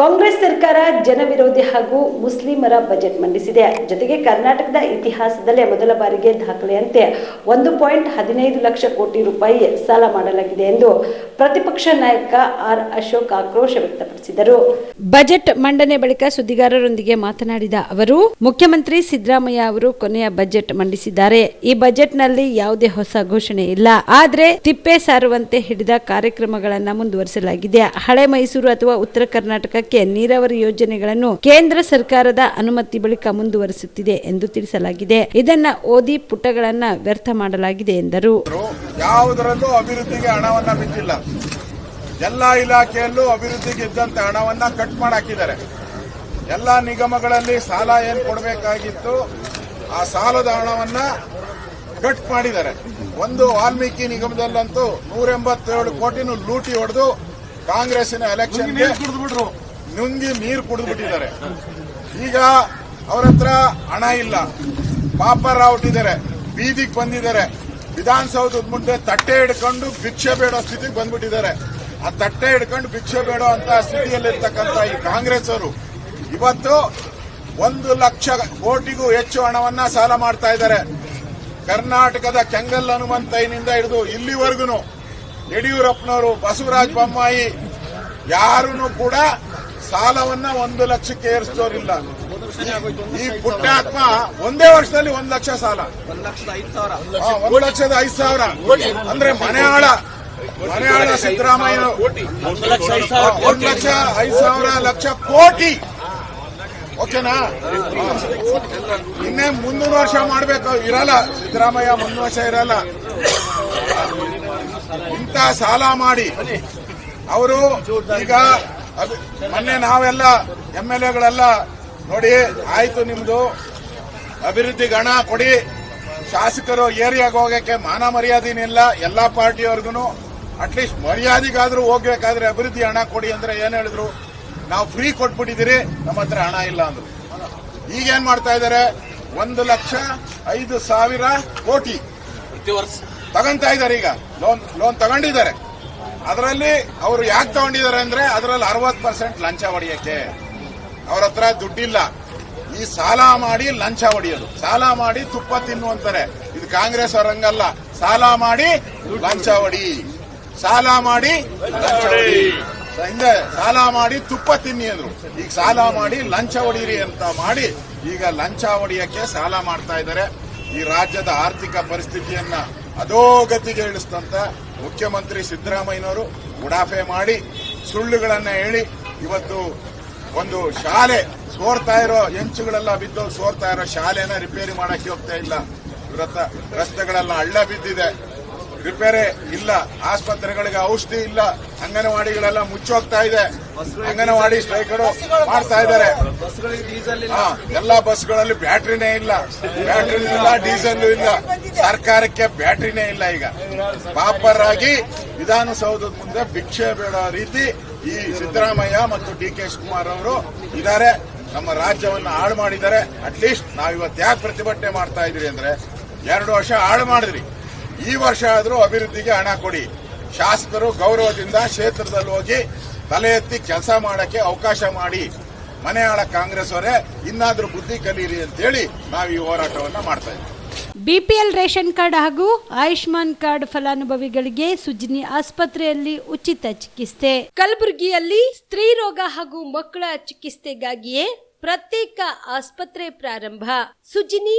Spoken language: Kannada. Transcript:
ಕಾಂಗ್ರೆಸ್ ಸರ್ಕಾರ ಜನವಿರೋಧಿ ಹಾಗೂ ಮುಸ್ಲಿಮರ ಬಜೆಟ್ ಮಂಡಿಸಿದೆ. ಜೊತೆಗೆ ಕರ್ನಾಟಕದ ಇತಿಹಾಸದಲ್ಲೇ ಮೊದಲ ಬಾರಿಗೆ ದಾಖಲೆಯಂತೆ ಒಂದು ಪಾಯಿಂಟ್ ಹದಿನೈದು ಲಕ್ಷ ಕೋಟಿ ರೂಪಾಯಿ ಸಾಲ ಮಾಡಲಾಗಿದೆ ಎಂದು ಪ್ರತಿಪಕ್ಷ ನಾಯಕ ಆರ್ ಅಶೋಕ್ ಆಕ್ರೋಶ ವ್ಯಕ್ತಪಡಿಸಿದರು. ಬಜೆಟ್ ಮಂಡನೆ ಬಳಿಕ ಸುದ್ದಿಗಾರರೊಂದಿಗೆ ಮಾತನಾಡಿದ ಅವರು, ಮುಖ್ಯಮಂತ್ರಿ ಸಿದ್ದರಾಮಯ್ಯ ಅವರು ಕೊನೆಯ ಬಜೆಟ್ ಮಂಡಿಸಿದ್ದಾರೆ. ಈ ಬಜೆಟ್ನಲ್ಲಿ ಯಾವುದೇ ಹೊಸ ಘೋಷಣೆ ಇಲ್ಲ. ಆದರೆ ತಿಪ್ಪೆ ಸಾರುವಂತೆ ಹಿಡಿದ ಕಾರ್ಯಕ್ರಮಗಳನ್ನ ಮುಂದುವರಿಸಲಾಗಿದೆ. ಹಳೆ ಮೈಸೂರು ಅಥವಾ ಉತ್ತರ ಕರ್ನಾಟಕಕ್ಕೆ ನೀರಾವರಿ ಯೋಜನೆಗಳನ್ನು ಕೇಂದ್ರ ಸರ್ಕಾರದ ಅನುಮತಿ ಬಳಿಕ ಮುಂದುವರಿಸುತ್ತಿದೆ ಎಂದು ತಿಳಿಸಲಾಗಿದೆ. ಇದನ್ನ ಓದಿ ಪುಟಗಳನ್ನ ವ್ಯರ್ಥ ಮಾಡಲಾಗಿದೆ ಎಂದರು. ಯಾವುದರಲ್ಲೂ ಅಭಿವೃದ್ಧಿಗೆ ಹಣವನ್ನ ಬಿಟ್ಟಿಲ್ಲ ಎಲ್ಲ ಇಲಾಖೆಯಲ್ಲೂ ಅಭಿವೃದ್ಧಿಗೆ ಇದ್ದಂತೆ ಹಣವನ್ನ ಕಟ್ ಮಾಡಾಕಿದ್ದಾರೆ. ಎಲ್ಲ ನಿಗಮಗಳಲ್ಲಿ ಸಾಲ ಏನ್ ಕೊಡಬೇಕಾಗಿತ್ತು ಆ ಸಾಲದ ಹಣವನ್ನ ಕಟ್ ಮಾಡಿದ್ದಾರೆ. ಒಂದು ವಾಲ್ಮೀಕಿ ನಿಗಮದಲ್ಲಂತೂ ನೂರ ಎಂಬತ್ತೇಳು ಕೋಟಿನೂ ಲೂಟಿ ಹೊಡೆದು ಕಾಂಗ್ರೆಸ್ಸಿನ ಎಲೆಕ್ಷನ್ಗೆ ನುಂಗಿ ನೀರು ಕುಡಿದ್ಬಿಟ್ಟಿದ್ದಾರೆ. ಈಗ ಅವ್ರ ಹತ್ರ ಹಣ ಇಲ್ಲ. ಪಾಪರ ಹೊಟ್ಟಿದ್ದಾರೆ. ಬೀದಿಗೆ ಬಂದಿದ್ದಾರೆ. ವಿಧಾನಸೌಧದ ಮುಂದೆ ತಟ್ಟೆ ಹಿಡ್ಕೊಂಡು ಭಿಕ್ಷೆ ಬೇಡೋ ಸ್ಥಿತಿಗೆ ಬಂದ್ಬಿಟ್ಟಿದ್ದಾರೆ. ಆ ತಟ್ಟೆ ಹಿಡ್ಕೊಂಡು ಭಿಕ್ಷೆ ಬೇಡೋ ಅಂತ ಸ್ಥಿತಿಯಲ್ಲಿರ್ತಕ್ಕಂಥ ಈ ಕಾಂಗ್ರೆಸ್ ಅವರು ಇವತ್ತು ಒಂದು ಲಕ್ಷ ಕೋಟಿಗೂ ಹೆಚ್ಚು ಹಣವನ್ನ ಸಾಲ ಮಾಡ್ತಾ ಇದ್ದಾರೆ. ಕರ್ನಾಟಕದ ಕೆಂಗಲ್ ಹನುಮಂತಯ್ಯನಿಂದ ಹಿಡಿದು ಇಲ್ಲಿವರೆಗೂ ಯಡಿಯೂರಪ್ಪನವರು ಬಸವರಾಜ ಬೊಮ್ಮಾಯಿ ಯಾರೂ ಕೂಡ ಸಾಲವನ್ನ ಒಂದು ಲಕ್ಷಕ್ಕೆ ಏರಿಸೋರಿಲ್ಲ ಈ ಪುಟ್ಟಾತ್ಮ ಒಂದೇ ವರ್ಷದಲ್ಲಿ ಒಂದ್ ಲಕ್ಷ ಸಾಲ. ಒಂದು ಲಕ್ಷದ ಐದು ಸಾವಿರ. ಅಂದ್ರೆ ಮನೆ ಆಳ. ಮನೆ ಆಳ ಸಿದ್ದರಾಮಯ್ಯ. ಒಂದು ಲಕ್ಷ ಐದು ಸಾವಿರ, ಲಕ್ಷ ಕೋಟಿ. ಓಕೆನಾ? ಇನ್ನೇ ಮುನ್ನೂರು ವರ್ಷ ಮಾಡ್ಬೇಕು. ಇರಲ್ಲ, ಸಿದ್ದರಾಮಯ್ಯ ಮುಂದಿನ ವರ್ಷ ಇರಲ್ಲ. ಇಂಥ ಸಾಲ ಮಾಡಿ. ಅವರು ಈಗ ಅಭಿ- ಮೊನ್ನೆ ನಾವೆಲ್ಲ ಎಂ ಎಲ್ ಎಗಳೆಲ್ಲ ನೋಡಿ ಆಯ್ತು ನಿಮ್ದು. ಅಭಿವೃದ್ಧಿ ಗಣ ಕೊಡಿ. ಶಾಸಕರು ಏರಿಯಾಗ ಹೋಗಕ್ಕೆ ಮಾನ ಮರ್ಯಾದೆನಿಲ್ಲ ಎಲ್ಲಾ ಪಾರ್ಟಿಯವ್ರಿಗೂ ಅಟ್ಲೀಸ್ಟ್ ಮರ್ಯಾದೆಗಾದ್ರೂ ಹೋಗ್ಬೇಕಾದ್ರೆ ಅಭಿವೃದ್ಧಿ ಹಣ ಕೊಡಿ ಅಂದ್ರೆ ಏನ್ ಹೇಳಿದ್ರು? ನಾವು ಫ್ರೀ ಕೊಟ್ಬಿಟ್ಟಿದ್ದೀರಿ ನಮ್ಮ ಹತ್ರ ಹಣ ಇಲ್ಲ ಅಂದ್ರು. ಈಗೇನ್ ಮಾಡ್ತಾ ಇದ್ದಾರೆ? ಒಂದು ಲಕ್ಷ ಐದು ಸಾವಿರ ಕೋಟಿ ತಗೊಂತಾ ಇದ್ದಾರೆ ಈಗ. ಲೋನ್ ಲೋನ್ ತಗೊಂಡಿದ್ದಾರೆ. ಅದರಲ್ಲಿ ಅವರು ಯಾಕೆ ತಗೊಂಡಿದ್ದಾರೆ ಅಂದ್ರೆ ಅದರಲ್ಲಿ ಅರವತ್ತು ಪರ್ಸೆಂಟ್ ಲಂಚ ಹೊಡೆಯಕ್ಕೆ. ಅವ್ರ ಹತ್ರ ದುಡ್ಡಿಲ್ಲ. ಈ ಸಾಲ ಮಾಡಿ ಲಂಚ ಹೊಡೆಯೋದು. ಸಾಲ ಮಾಡಿ ತುಪ್ಪ ತಿನ್ನುವಂತಾರೆ ಇದು ಕಾಂಗ್ರೆಸ್ ಅವರಂಗಲ್ಲ. ಸಾಲ ಮಾಡಿ ಲಂಚ ಹೊಡಿ. ಸಾಲ ಮಾಡಿ ಲಂಚ ಹೊಡಿ. ಹಿಂದೆ ಸಾಲ ಮಾಡಿ ತುಪ್ಪ ತಿನ್ನಿ ಅಂದ್ರು. ಈಗ ಸಾಲ ಮಾಡಿ ಲಂಚ ಹೊಡೀರಿ ಅಂತ ಮಾಡಿ ಈಗ ಲಂಚ ಹೊಡೆಯಕ್ಕೆ ಸಾಲ ಮಾಡ್ತಾ ಇದ್ದಾರೆ. ಈ ರಾಜ್ಯದ ಆರ್ಥಿಕ ಪರಿಸ್ಥಿತಿಯನ್ನ ಅಧೋಗತಿಗೆ ಇಳಿಸ್ತಂತ ಮುಖ್ಯಮಂತ್ರಿ ಸಿದ್ದರಾಮಯ್ಯನವರು ಉಡಾಫೆ ಮಾಡಿ ಸುಳ್ಳುಗಳನ್ನ ಹೇಳಿ ಇವತ್ತು ಒಂದು ಶಾಲೆ ಸೋರ್ತಾ ಇರೋ ಹೆಂಚುಗಳೆಲ್ಲ ಬಿದ್ದು ಸೋರ್ತಾ ಇರೋ ಶಾಲೆನ ರಿಪೇರಿ ಮಾಡಕ್ಕೆ ಹೋಗ್ತಾ ಇಲ್ಲ. ರಸ್ತೆಗಳೆಲ್ಲ ಹಳ್ಳ ಬಿದ್ದಿದೆ. ರಿಪೇರಿ ಇಲ್ಲ. ಆಸ್ಪತ್ರೆಗಳಿಗೆ ಔಷಧಿ ಇಲ್ಲ. ಅಂಗನವಾಡಿಗಳೆಲ್ಲ ಮುಚ್ಚೋಗ್ತಾ ಇದೆ. ಅಂಗನವಾಡಿ ಸ್ಟ್ರೈಕ್ಗಳು ಮಾಡ್ತಾ ಇದ್ದಾರೆ. ಎಲ್ಲಾ ಬಸ್ಗಳಲ್ಲಿ ಬ್ಯಾಟ್ರಿನೇ ಇಲ್ಲ. ಬ್ಯಾಟ್ರಿ ಇಲ್ಲ ಡೀಸೆಲ್ ಇಲ್ಲ. ಸರ್ಕಾರಕ್ಕೆ ಬ್ಯಾಟ್ರಿನೇ ಇಲ್ಲ ಈಗ. ಪಾಪರಾಗಿ ವಿಧಾನಸೌಧದ ಮುಂದೆ ಭಿಕ್ಷೆ ಬೇಡ ರೀತಿ ಈ ಸಿದ್ದರಾಮಯ್ಯ ಮತ್ತು ಡಿ ಕೆ ಶಿವಕುಮಾರ್ ಅವರು ಇದ್ದಾರೆ. ನಮ್ಮ ರಾಜ್ಯವನ್ನು ಹಾಳು ಮಾಡಿದ್ದಾರೆ. ಅಟ್ಲೀಸ್ಟ್ ನಾವಿವತ್ತು ಯಾಕೆ ಪ್ರತಿಭಟನೆ ಮಾಡ್ತಾ ಇದೀರಿ ಅಂದ್ರೆ ಎರಡು ವರ್ಷ ಹಾಳು ಮಾಡಿದ್ರಿ. ಈ ವರ್ಷ ಆದರೂ ಅಭಿವೃದ್ಧಿಗೆ ಹಣ ಕೊಡಿ. ಶಾಸಕರು ಗೌರವದಿಂದ ಕ್ಷೇತ್ರದಲ್ಲಿ ಹೋಗಿ ತಲೆ ಎತ್ತಿ ಕೆಲಸ ಮಾಡಕ್ಕೆ ಅವಕಾಶ ಮಾಡಿ. ಮನೆ ಆಳ ಕಾಂಗ್ರೆಸ್ ಅವರೇ, ಇನ್ನಾದ್ರೂ ಬುದ್ಧಿ ಕಲೀರಿ ಅಂತೇಳಿ ನಾವು ಈ ಹೋರಾಟವನ್ನ ಮಾಡ್ತಾ ಇದ್ದೀವಿ. ಬಿಪಿಎಲ್ ರೇಷನ್ ಕಾರ್ಡ್ ಹಾಗೂ ಆಯುಷ್ಮಾನ್ ಕಾರ್ಡ್ ಫಲಾನುಭವಿಗಳಿಗೆ ಸುಜಿನಿ ಆಸ್ಪತ್ರೆಯಲ್ಲಿ ಉಚಿತ ಚಿಕಿತ್ಸೆ. ಕಲಬುರಗಿಯಲ್ಲಿ ಸ್ತ್ರೀ ರೋಗ ಹಾಗೂ ಮಕ್ಕಳ ಚಿಕಿತ್ಸೆಗಾಗಿಯೇ ಪ್ರತ್ಯೇಕ ಆಸ್ಪತ್ರೆ ಪ್ರಾರಂಭ. ಸುಜಿನಿ